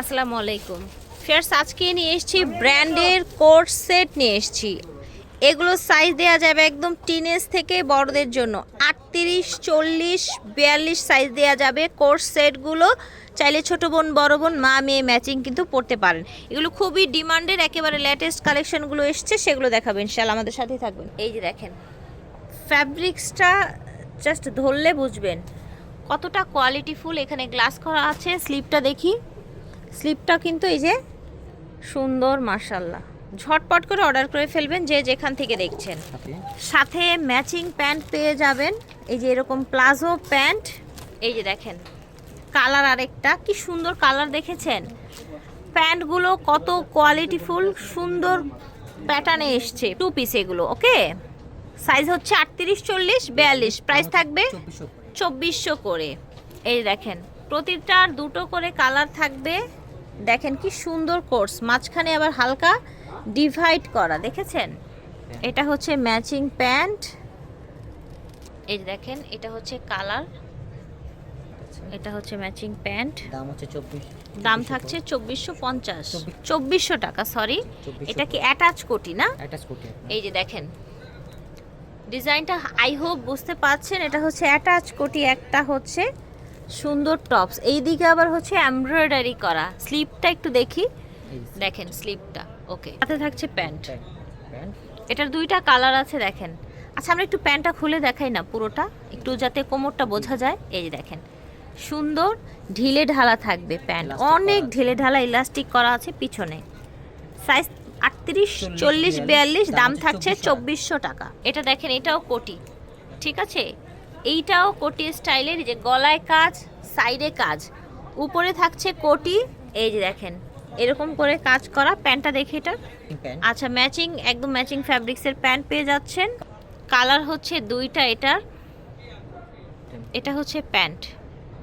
আসসালামু আলাইকুম। ফেয়ার্স, আজকে নিয়ে এসেছি ব্র্যান্ডের কোট সেট নিয়ে এসেছি। এগুলো সাইজ দেওয়া যাবে একদম টিনেজ থেকে বড়দের জন্য। আটত্রিশ, চল্লিশ, বিয়াল্লিশ সাইজ দেওয়া যাবে কোর্স সেটগুলো। চাইলে ছোট বোন, বড় বোন, মা, মেয়ে ম্যাচিং কিন্তু পড়তে পারেন। এগুলো খুবই ডিমান্ডের, একেবারে লেটেস্ট কালেকশনগুলো এসছে, সেগুলো দেখাবেন ইনশাল্লাহ আমাদের সাথেই থাকবেন। এই যে দেখেন ফ্যাব্রিক্সটা জাস্ট ধরলে বুঝবেন কতটা কোয়ালিটিফুল এখানে গ্লাস করা আছে স্লিপটা দেখি। স্লিপটা কিন্তু এই যে সুন্দর মার্শাল্লাহ ঝটপট করে অর্ডার করে ফেলবেন যে যেখান থেকে দেখছেন। সাথে ম্যাচিং প্যান্ট পেয়ে যাবেন। এই যে এরকম প্লাজো প্যান্ট। এই যে দেখেন কালার আরেকটা। কি সুন্দর কালার দেখেছেন? প্যান্টগুলো কত কোয়ালিটিফুল সুন্দর প্যাটার্নে এসছে। টু পিস এগুলো ওকে সাইজ হচ্ছে আটত্রিশ চল্লিশ বিয়াল্লিশ। প্রাইস থাকবে চব্বিশশো করে। এই দেখেন প্রতিটার দুটো করে কালার থাকবে। দেখেন কি সুন্দর কোর্স মাঝখানে আবার হালকা ডিভাইড করা দেখেছেন? এটা হচ্ছে ম্যাচিং প্যান্ট এই দেখেন এটা হচ্ছে কালার এটা হচ্ছে ম্যাচিং প্যান্ট। দাম হচ্ছে চব্বিশ দাম থাকছে চব্বিশশো পঞ্চাশ চব্বিশ- চব্বিশশো টাকা সরি এটা কি অ্যাটাচ কোটি না? একটা স্কুটি এই যে দেখেন ডিজাইনটা আই হোপ বুঝতে পারছেন এটা হচ্ছে অ্যাটাচ কোটি একটা হচ্ছে সুন্দর টপস। এই দিকে আবার হচ্ছে এমব্রয়ডারি করা। স্লিপটা একটু দেখি। দেখেন স্লিপটা। ওকে। সাথে থাকছে প্যান্ট। এটার দুইটা কালার আছে দেখেন। আচ্ছা আমরা একটু প্যান্টটা খুলে দেখাই না পুরোটা। একটু যাতে কোমরটা বোঝা যায়। এই দেখেন। সুন্দর ঢিলে ঢালা থাকবে প্যান্ট। অনেক। ঢিলে ঢালা ইলাস্টিক করা আছে পিছনে। সাইজ আটত্রিশ চল্লিশ, বিয়াল্লিশ, দাম থাকছে চব্বিশশো টাকা। এটা দেখেন এটাও কোটি। ঠিক আছে? এইটাও কোটি স্টাইলের যে গলায় কাজ সাইডে কাজ। উপরে থাকছে কোটি এই যে দেখেন এরকম করে কাজ করা প্যান্টটা দেখে এটা। আচ্ছা ম্যাচিং একদম ম্যাচিং ফ্যাব্রিক্সের প্যান্ট পেয়ে যাচ্ছেন। কালার হচ্ছে দুইটা এটার এটা হচ্ছে প্যান্ট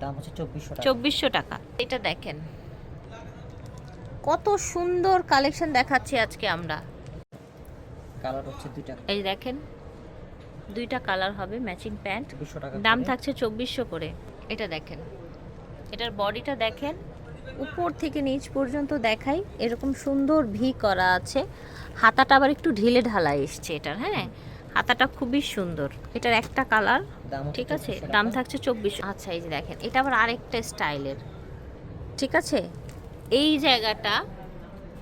দাম হচ্ছে চব্বিশশো টাকা। চব্বিশশো টাকা। এটা দেখেন। কত সুন্দর কালেকশন দেখাচ্ছি আজকে আমরা। কালার হচ্ছে দুইটা। এই দেখেন দুইটা কালার হবে ম্যাচিং প্যান্ট দাম থাকছে চব্বিশশো করে। এটা দেখেন। এটার বডিটা দেখেন উপর থেকে নিচ পর্যন্ত দেখাই এরকম সুন্দর ভি করা আছে। হাতাটা আবার একটু ঢিলে ঢালা এসছে এটার হ্যাঁ? হাতাটা খুবই সুন্দর। এটার একটা কালার ঠিক আছে? দাম থাকছে চব্বিশ আচ্ছা এই যে দেখেন এটা আবার আরেকটা স্টাইলের। ঠিক আছে? এই জায়গাটা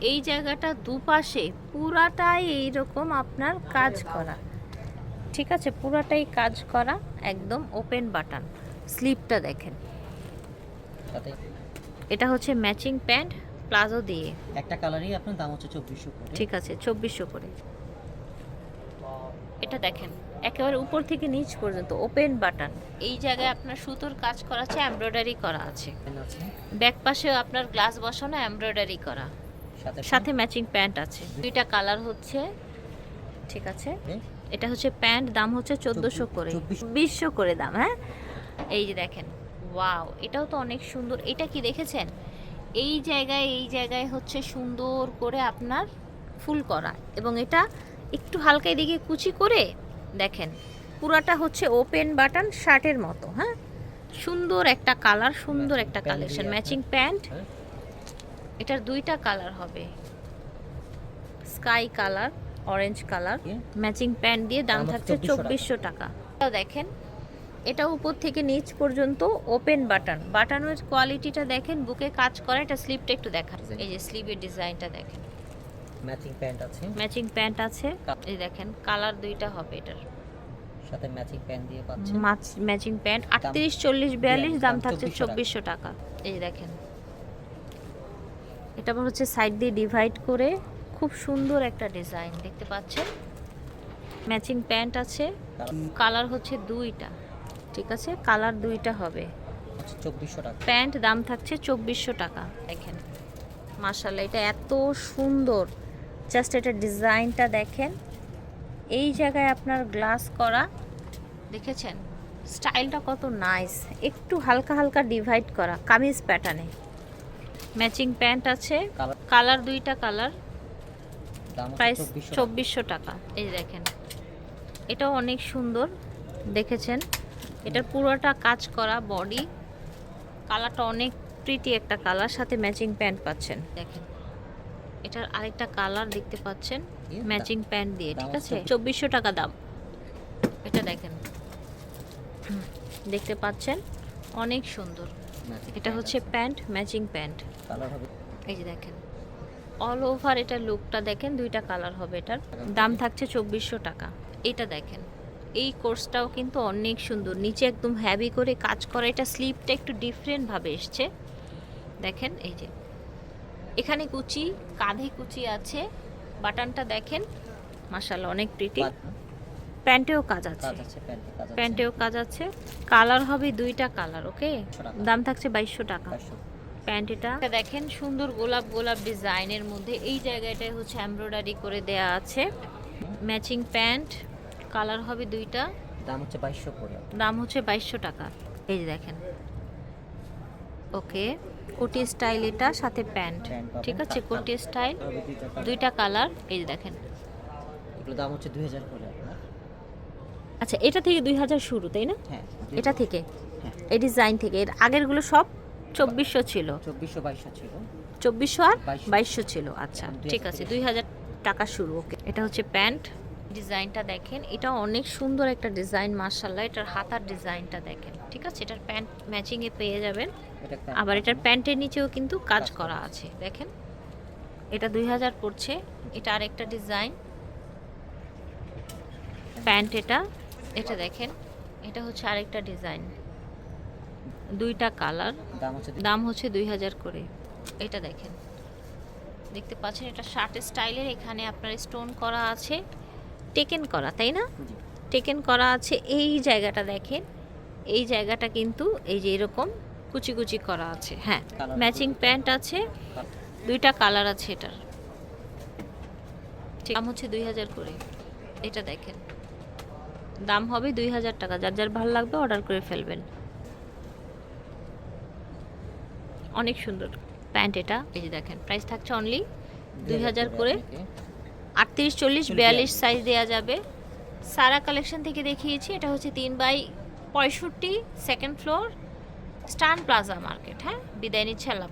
এই জায়গাটা দুপাশে পুরাটাই এইরকম আপনার কাজ করা। ঠিক আছে পুরাটাই কাজ করা একদম ওপেন বাটন স্লিপটা দেখেন। এটা হচ্ছে ম্যাচিং প্যান্ট প্লাজো দিয়ে। একটা কালারই আপনার দাম হচ্ছে চব্বিশশো করে। ঠিক আছে চব্বিশশো করে। এটা দেখেন একেবারে উপর থেকে নিচ পর্যন্ত ওপেন বাটন এই জায়গায় আপনার সুতোর কাজ করা আছে এমব্রয়ডারি করা আছে। ব্যাক পাশেও আপনার গ্লাস বসানো এমব্রয়ডারি করা। সাথে ম্যাচিং প্যান্ট আছে। দুইটা কালার হচ্ছে ঠিক আছে। এটা হচ্ছে প্যান্ট দাম হচ্ছে চোদ্দোশো করে। চব্বিশশো করে দাম হ্যাঁ? এই যে দেখেন ওয়াও এটাও তো অনেক সুন্দর। এটা কি দেখেছেন? এই জায়গায় এই জায়গায় হচ্ছে সুন্দর করে আপনার ফুল করা। এবং এটা একটু হালকা এদিকে কুচি করে দেখেন পুরাটা হচ্ছে ওপেন বাটন শার্টের মতো হ্যাঁ? সুন্দর একটা কালার সুন্দর একটা কালেকশন ম্যাচিং প্যান্ট। হ্যাঁ। এটার দুইটা কালার হবে। Sky colour orange colour matching pant দিয়ে দাম থাকছে চব্বিশশো টাকা। দেখেন এটা উপর থেকে নিচ পর্যন্ত ওপেন বাটন বাটনের কোয়ালিটিটা দেখেন বুকে কাজ করা এটা স্লিপটা একটু Design. এই যে স্লিভের ডিজাইনটা দেখেন। ম্যাচিং প্যান্ট আছে। ম্যাচিং প্যান্ট আছে। এই দেখেন কালার দুইটা হবে এটার। সাথে ম্যাচিং প্যান্ট দিয়ে পাচ্ছে। ম্যাচিং প্যান্ট আটত্রিশ চল্লিশ বিয়াল্লিশ দাম দাম থাকছে 2400 টাকা। এই দেখেন। এটা হচ্ছে সাইড দিয়ে ডিভাইড করে খুব সুন্দর একটা ডিজাইন দেখতে পাচ্ছেন? ম্যাচিং প্যান্ট আছে কালার হচ্ছে দুইটা ঠিক আছে? কালার দুইটা হবে। চব্বিশশো টাকা। প্যান্ট দাম থাকছে চব্বিশশো টাকা দেখেন। মার্শাল্লাহ এটা এত সুন্দর। জাস্ট এটা ডিজাইনটা দেখেন। এই জায়গায় আপনার গ্লাস করা দেখেছেন? স্টাইলটা কত নাইস। একটু হালকা হালকা ডিভাইড করা কামিজ প্যাটার্নে। ম্যাচিং প্যান্ট আছে কালার দুইটা কালার। প্রাইস চব্বিশশো টাকা। এই দেখেন এটাও অনেক সুন্দর দেখেছেন? এটার পুরোটা কাজ করা বডি কালারটা অনেক প্রিটি একটা কালার সাথে ম্যাচিং প্যান্ট পাচ্ছেন। দেখেন এটার আরেকটা কালার দেখতে পাচ্ছেন ম্যাচিং প্যান্ট দিয়ে ঠিক আছে? চব্বিশশো টাকা দাম। এটা দেখেন দেখতে পাচ্ছেন? অনেক সুন্দর। এটা হচ্ছে প্যান্ট ম্যাচিং প্যান্ট এই যে দেখেন অল ওভার এটা লুকটা দেখেন দুইটা কালার হবে এটার। দাম থাকছে চব্বিশশো টাকা। এটা দেখেন এই কোর্সটাও কিন্তু অনেক সুন্দর। নিচে একদম হ্যাভি করে কাজ করা এটা স্লিপটা একটু ডিফারেন্টভাবে এসছে। দেখেন এই যে। এখানে কুচি কাঁধে কুচি আছে। বাটনটা দেখেন মাশাল্লাহ অনেক প্রিটি প্যান্টেও কাজ আছে। প্যান্টেও কাজ আছে। কালার হবে দুইটা কালার ওকে দাম থাকছে বাইশশো টাকা। প্যান্ট এটা। দেখেন সুন্দর গোলাপ গোলাপ ডিজাইনের মধ্যে এই জায়গাটায় হচ্ছে এমব্রয়ডারি করে দেয়া আছে। ম্যাচিং প্যান্ট কালার হবে দুইটা। দাম হচ্ছে বাইশশো করে। দাম হচ্ছে বাইশশো টাকা। এই যে দেখেন। ওকে কোটি স্টাইল এটা সাথে প্যান্ট। ঠিক আছে কোটি স্টাইল দুইটা কালার। এই যে দেখেন। এগুলো দাম হচ্ছে দুই হাজার করে আচ্ছা এটা থেকে দুই হাজার শুরু তাই না? হ্যাঁ এটা থেকে? হ্যাঁ। এই ডিজাইন থেকে এর আগেরগুলো সব চব্বিশশো ছিল। চব্বিশশো বাইশশো ছিল। চব্বিশশো আর বাইশশো। ছিল আচ্ছা ঠিক আছে দুই হাজার টাকা শুরু ওকে। এটা হচ্ছে প্যান্ট। ডিজাইনটা দেখেন এটা অনেক সুন্দর একটা ডিজাইন মার্শাল্লাহ এটার হাতার ডিজাইনটা দেখেন ঠিক আছে? এটার প্যান্ট ম্যাচিংয়ে পেয়ে যাবেন। আবার এটার প্যান্টের নিচেও কিন্তু কাজ করা আছে। দেখেন? এটা দুই হাজার পড়ছে এটা আরেকটা ডিজাইন। প্যান্ট এটা এটা দেখেন এটা হচ্ছে আরেকটা ডিজাইন। দুইটা কালার। দাম হচ্ছে দুই- হাজার করে। এটা দেখেন। দেখতে পাচ্ছেন এটা শার্ট স্টাইলের। এখানে আপনার স্টোন করা আছে টেকেন করা তাই না? টেকেন করা আছে। এই জায়গাটা দেখেন এই জায়গাটা কিন্তু এই যে এরকম কুচি কুচি করা আছে। হ্যাঁ ম্যাচিং প্যান্ট আছে দুইটা কালার আছে এটার। দাম হচ্ছে দুই হাজার করে। এটা দেখেন দাম হবে দুই হাজার টাকা। যার যার ভালো লাগবে অর্ডার করে ফেলবেন। অনেক সুন্দর প্যান্ট এটা। এই যে দেখেন প্রাইস থাকছে অনলি দুই হাজার করে। আটত্রিশ চল্লিশ বিয়াল্লিশ সাইজ দেওয়া যাবে। সারা কালেকশন থেকে দেখিয়েছি এটা হচ্ছে তিন বাই পঁয়ষট্টি সেকেন্ড ফ্লোর স্টান প্লাজা মার্কেট হ্যাঁ? বিদায় নিচ্ছে আল্লাহ